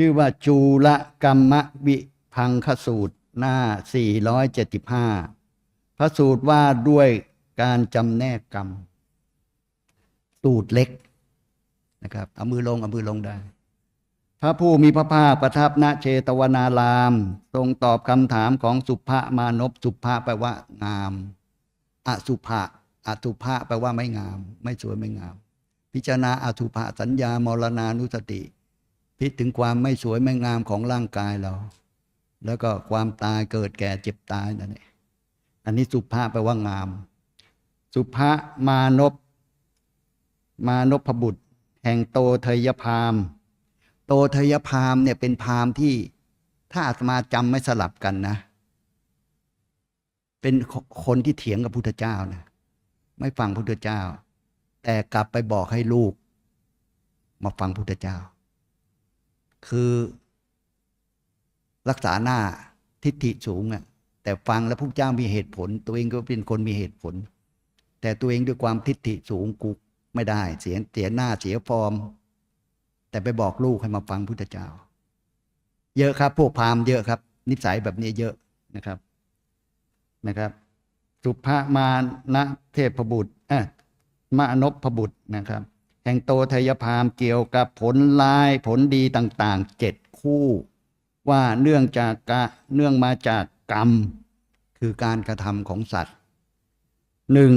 ชื่อว่าจูลกรรมวิพังคสูตรหน้า 475 พระสูตรว่าด้วยการจำแนกกรรม สูตรเล็กนะครับเอามือลงเอามือลงได้ พระผู้มีพระภาคประทับณเชตวนาราม ทรงตอบคำถามของสุภามานพสุภะแปลว่า งามอสุภะอสุภะแปลว่าไม่งาม ไม่สวยไม่งาม พิจารณาอสุภะสัญญามรณานุสติ พิจถึงความไม่สวยไม่งามของร่างกายเรา แล้วก็ความตายเกิดแก่เจ็บตายนั่นเองอันนี้สุภาพแปลว่างาม สุภามานพมานพบุตร แห่งโตเทยพามโตเทยพามเนี่ยเป็นพามที่ถ้าอาตมาจำไม่สลับกันนะ เป็นคนที่เถียงกับพุทธเจ้านะไม่ฟังพุทธเจ้า แต่กลับไปบอกให้ลูก มาฟังพุทธเจ้า คือรักษาหน้าทิฏฐิสูงอะแต่ฟังแล้วพระเจ้ามีเหตุผล ตัวเองก็เป็นคนมีเหตุผล แต่ตัวเองด้วยความทิฏฐิสูงกูไม่ได้ เสียเสียหน้าเสียฟอร์ม แต่ไปบอกลูกให้มาฟังพุทธเจ้า เยอะครับ พวกพามเยอะครับ นิสัยแบบนี้เยอะนะครับนะครับ สุภามานะเทพบุตรอ่มานพบุตรนะครับ ห่งโตทยพามเกี่ยวกับผลลายผลดีต่างๆเจ็ดคู่ ว่าเนื่องจากกะเนื่องมาจากกรรม คือการกระทำของสัตว์หนึ่ง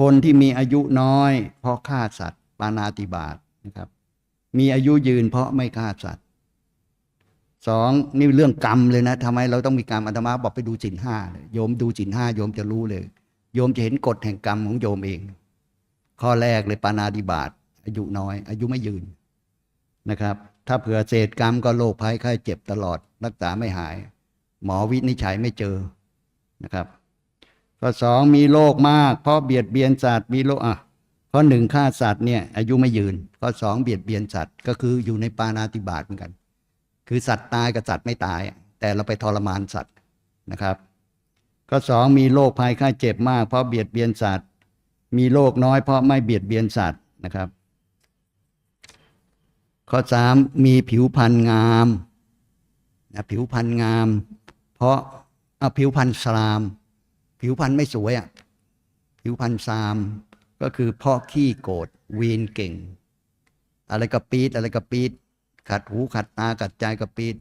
คนที่มีอายุน้อย เพราะฆ่าสัตว์ ปานาติบาตนะครับ มีอายุยืนเพราะไม่ฆ่าสัตว์สองนี่เรื่องกรรมเลยนะทำไมเราต้องมีการมอัตมาบอกไปดูจินห้าเลยโยมดูจินห้าโยมจะรู้เลย โยมจะเห็นกฎแห่งกรรมของโยมเอง ข้อแรกเลยปานาติบาตอายุน้อย อายุไม่ยืนนะครับ ถ้าเผื่อเศษกรรมก็โรคภัยไข้เจ็บตลอด รักษาไม่หาย หมอวินิจฉัยไม่เจอนะครับ ข้อสองมีโรคมาก เพราะเบียดเบียนสัตว์มีโรคอะข้อหนึ่งฆ่าสัตว์เนี่ยอายุไม่ยืน ข้อสองเบียดเบียนสัตว์ก็คืออยู่ในปานาติบาตเหมือนกัน คือสัตว์ตายกับสัตว์ไม่ตาย แต่เราไปทรมานสัตว์นะครับ ข้อสองมีโรคภัยไข้เจ็บมาก เพราะเบียดเบียนสัตว์ มีโรคน้อยเพราะไม่เบียดเบียนสัตว์นะครับ ข้อสามมีผิวพรรณงามนะผิวพรรณงาม เพราะเอาผิวพรรณสลาม ผิวพรรณไม่สวยอะผิวพรรณซามก็คือเพ่อขี้โกรธวีนเก่ง อะไรก็ปีดอะไรก็ปีดขัดหูขัดตาขัดใจก็ปีด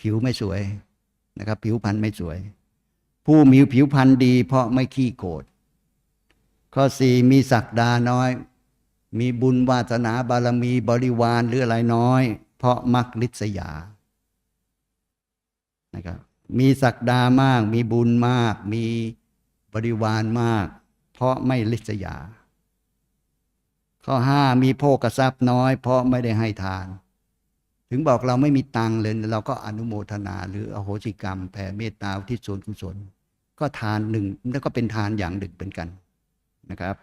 ผิวไม่สวยนะครับ ผิวพรรณไม่สวย ผู้มีผิวพรรณดี เพราะไม่ขี้โกรธ ข้อสี่มีศักดาน้อย มีบุญวาสนาบารมีบริวารหรืออะไรน้อย เพราะมักลิษยานะครับมีศักดามาก มีบุญมาก มีบริวารมาก เพราะไม่ลิษยา ข้อห้ามีโภกทรัพย์น้อย เพราะไม่ได้ให้ทาน ถึงบอกเราไม่มีตังเลยเราก็อนุโมทนา หรืออโหสิกรรม แผ่เมตตาที่ส่วนกุศลก็ทานหนึ่งแล้วก็เป็นทานอย่างหนึ่งเป็นกัน นะครับ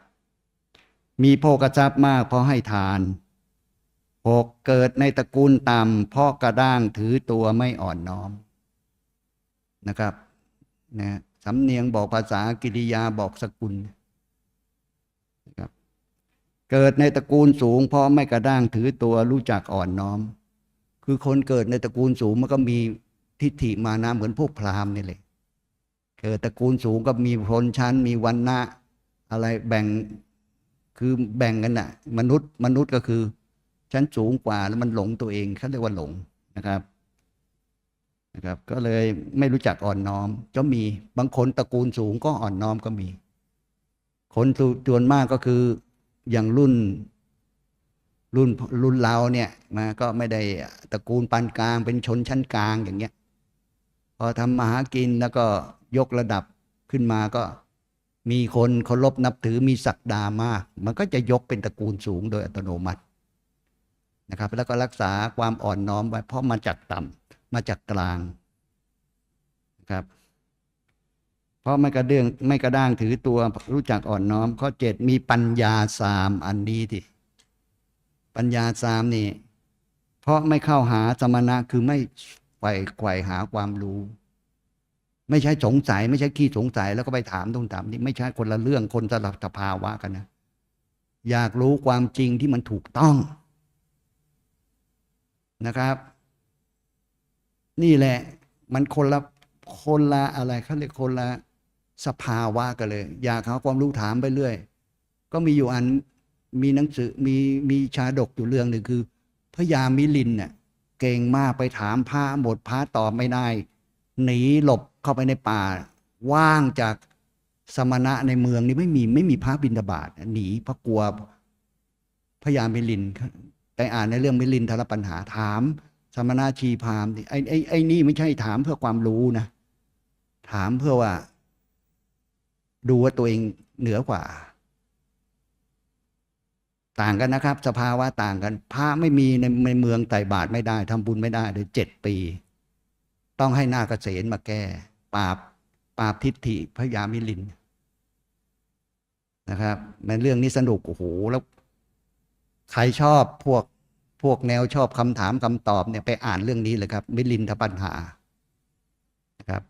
มีโภกทรัพย์มากเพราะให้ทานหกเกิดในตระกูลต่ำเพราะกระด้างถือตัวไม่อ่อนน้อมนะครับนะสำเนียงบอกภาษากิริยาบอกสกุลนะครับเกิดในตระกูลสูงเพราะไม่กระด้างถือตัวรู้จักอ่อนน้อม คือคนเกิดในตระกูลสูงมันก็มีทิฏฐิมานะเหมือนพวกพราหมณ์นี่เลยเกิดตระกูลสูงก็มีพลชั้นมีวันนะ อะไรแบ่งคือแบ่งกันน่ะมนุษย์มนุษย์ก็คือชั้นสูงกว่าแล้วมันหลงตัวเองเขาเรียกว่าหลงนะครับนะครับ ก็เลยไม่รู้จักอ่อนน้อม ก็มีบางคนตระกูลสูงก็อ่อนน้อมก็มี คนส่วนมากก็คืออย่างรุ่น รุ่นรุ่นเราเนี่ยมาก็ไม่ได้ตระกูลปานกลาง เป็นชนชั้นกลางอย่างเงี้ยพอทำมาหากินแล้วก็ยกระดับขึ้นมาก็ มีคนเคารพนับถือมีศักดามาก มันก็จะยกเป็นตระกูลสูงโดยอัตโนมัตินะครับ แล้วก็รักษาความอ่อนน้อมไว้เพราะมาจากต่ำมาจากกลางนะครับ เพราะไม่กระเดื่องไม่กระด้างถือตัวรู้จักอ่อนน้อม ข้อเจ็ดมีปัญญาสามอันนี้ที่ปัญญาสามนี่ เพราะไม่เข้าหาสมณะคือไม่ไขว่ไขว่หาความรู้ ไม่ใช่สงสัย ไม่ใช่ขี้สงสัยแล้วก็ไปถามตรงถามนี่ไม่ใช่คนละเรื่องคนสลับสภาวะกันนะ อยากรู้ความจริงที่มันถูกต้องนะครับ นี่แหละมันคนละคนละอะไรเขาเรียกคนละสภาวะกันเลย อยากหาความรู้ถามไปเรื่อย ก็มีอยู่อันมีหนังสือมีมีชาดกอยู่เรื่องหนึ่งคือพระยามิลินเนี่ยเก่งมากไปถามพระหมดพระตอบไม่ได้ หนีหลบ เข้าไปในป่าว่างจากสมณะในเมืองนี่ไม่มีไม่มีพระบิณฑบาตหนีเพราะกลัวพระยามิลินไปอ่านในเรื่องมิลินทรปัญหาถาม สมณะชีพามไอ้ไอ้ไอ้นี่ไม่ใช่ถามเพื่อความรู้นะ ถามเพื่อว่า ดูว่าตัวเองเหนือกว่า ต่างกันนะครับ สภาวะต่างกัน พระไม่มีในในเมืองไต่บาทไม่ได้ทำบุญไม่ได้เลยเจ็ดปี ต้องให้หน้าเกษณมาแก้ ปราบปราบทิฏฐิพยามิลินนะครับ ในเรื่องนี้สนุกโอ้โหแล้วใครชอบพวกพวกแนวชอบคำถามคำตอบเนี่ยไปอ่านเรื่องนี้เลยครับ มิลินทปัญหานะครับ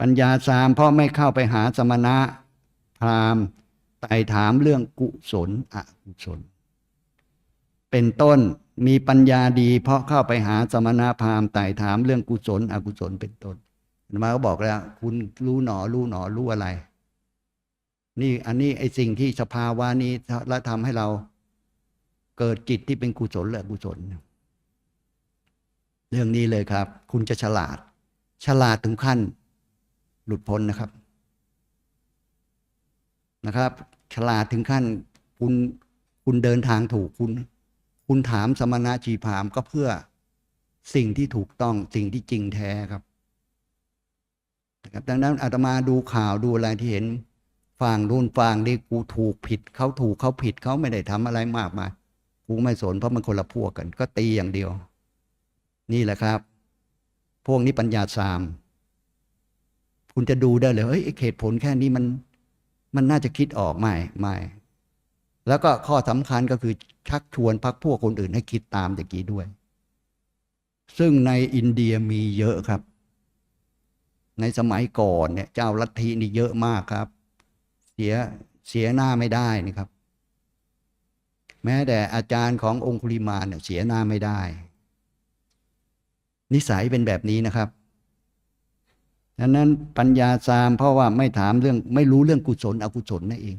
ปัญญาสามเพราะไม่เข้าไปหาสมณะพราหมณ์ไต่ถามเรื่องกุศลอกุศล เป็นต้นมีปัญญาดี เพราะเข้าไปหาสมณะพราหมณ์ไต่ถามเรื่องกุศล อกุศลเป็นต้นอาตมาก็บอกแล้ว คุณรู้หนอรู้หนอรู้อะไร นี่อันนี้ไอ้สิ่งที่สภาวะนี้แล้วทำให้เราเกิดจิตที่เป็นกุศลและอกุศล เรื่องนี้เลยครับ คุณจะฉลาด ฉลาดถึงขั้น หลุดพ้นนะครับนะครับ ฉลาดถึงขั้นคุณคุณเดินทางถูกคุณ คุณถามสมณะชีพามก็เพื่อสิ่งที่ถูกต้องสิ่งที่จริงแท้ครับนะครับดังนั้นอาตมาดูข่าวดูอะไรที่เห็นฟังนู่นฟังนี่กูถูกผิดเขาถูกเขาผิดเขาไม่ได้ทำอะไรมากมายกูไม่สนเพราะมันคนละพวกกัน ก็ตีอย่างเดียว นี่แหละครับ พวกนี้ปัญญาสาม คุณจะดูได้เลยเฮ้ยไอ้เหตุผลแค่นี้มัน มันน่าจะคิดออกไม่ไม่ แล้วก็ข้อสำคัญก็คือชักชวนพักพวกคนอื่นให้คิดตามอย่างนี้ด้วย ซึ่งในอินเดียมีเยอะครับ ในสมัยก่อนเนี่ยเจ้าลัทธินี่เยอะมากครับ เสียเสียหน้าไม่ได้นะครับ แม้แต่อาจารย์ขององคุลิมานเนี่ยเสียหน้าไม่ได้ นิสัยเป็นแบบนี้นะครับดังนั้นปัญญาสามเพราะว่าไม่ถามเรื่องไม่รู้เรื่องกุศลอกุศลนั่นเอง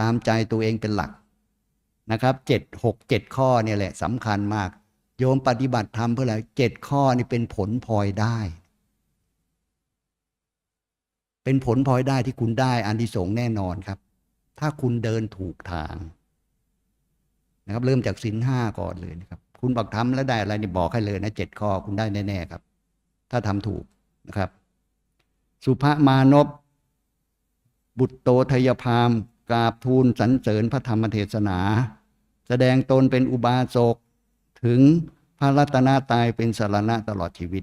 ตามใจตัวเองเป็นหลักนะครับเจ็ดหกเจ็ดข้อเนี่ยแหละสำคัญมาก โยมปฏิบัติธรรมเพื่ออะไรเจ็ดข้อนี่เป็นผลพลอยได้ เป็นผลพลอยได้ที่คุณได้อานิสงส์แน่นอนครับ ถ้าคุณเดินถูกทางนะครับ เริ่มจากสินห้าก่อนเลยนะครับ คุณบอกทำแล้วได้อะไรนี่บอกให้เลยนะเจ็ดข้อคุณได้แน่ๆครับ ถ้าทำถูกนะครับ สุภมานพบุตรโตทยพาม กราบทูลสรรเสริญพระธรรมเทศนา แสดงตนเป็นอุบาสกถึงพระรัตนตายเป็นสารณะตลอดชีวิต